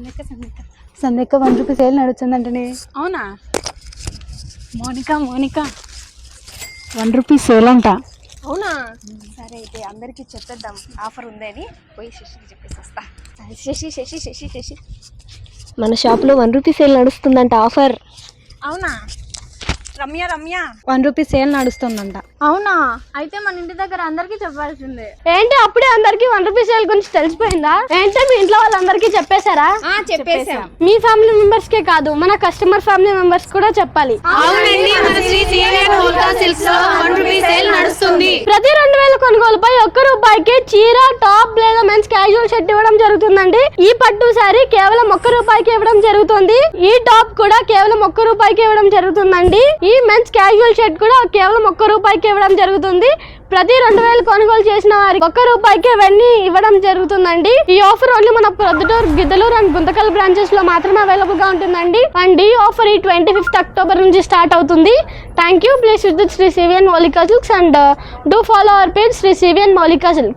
సంధ్యక్క సంధ్యక్క సంధ్యక్క one rupee sale నడుస్తుందంటనే. అవునా? Monica Monica. One rupee sale అంట అవునా? సరే అయితే అందరికి చెప్పేద్దాం. ఆఫర్ ఉందని పోయి శశికి చెప్పేసి వస్తా. శశి శశి శశి శశి. మన షాప్లో వన్ రూపీ సేల్ నడుస్తుందంట ఆఫర్. అవునా? Ramya Ramya. One rupee sale నడుస్తుందంట. అవునా? అయితే మన ఇంటి దగ్గర అందరికీ చెప్పాల్సిందే. ఏంటి అప్పుడే అందరికి వన్ రూపీ సేల్ గురించి తెలిసిపోయిందా? ఏంటి మీ ఇంట్లో వాళ్ళందరికీ చెప్పేశారా? చెప్పేసాం మీ ఫ్యామిలీ మెంబర్స్ కే కాదు మన కస్టమర్ ఫ్యామిలీ మెంబర్స్ కూడా చెప్పాలి. అవునండి మన శ్రీ సీనియర్ హోల్సేల్ సిల్క్స్లో వన్ రూపీ సేల్ నడుస్తుంది. ప్రతి రెండు వేల కొనుగోలుపై ఒక్క రూపాయికి చీర టాప్ లేదా క్యాజువల్ షర్ట్ ఇవ్వడం జరుగుతుందండి. ఈ పట్టు సారీ కేవలం ఒక్క రూపాయికి ఇవ్వడం జరుగుతుంది. ఈ టాప్ కూడా కేవలం ఒక్క రూపాయికి ఇవ్వడం జరుగుతుందండి. ఈ మెన్స్ క్యాజువల్ షర్ట్ కూడా కేవలం ఒక్క రూపాయికి ఇవ్వడం జరుగుతుంది. ప్రతి రెండు వేలు కొనుగోలు చేసిన వారికి ఒక్క రూపాయికి ఇవన్నీ ఇవ్వడం జరుగుతుందండి. ఈ ఆఫర్ ఓన్లీ మన ప్రొద్దుటూరు గిద్దలూరు అండ్ గుంతకల్ బ్రాంచెస్లో మాత్రమే అవైలబుల్గా ఉంటుందండి. అండ్ ఈ ఆఫర్ ఈ ట్వంటీ ఫిఫ్త్ అక్టోబర్ నుంచి స్టార్ట్ అవుతుంది. Thank you please visit Sri CVN Moulika silks and do follow our page Sri CVN Moulika silks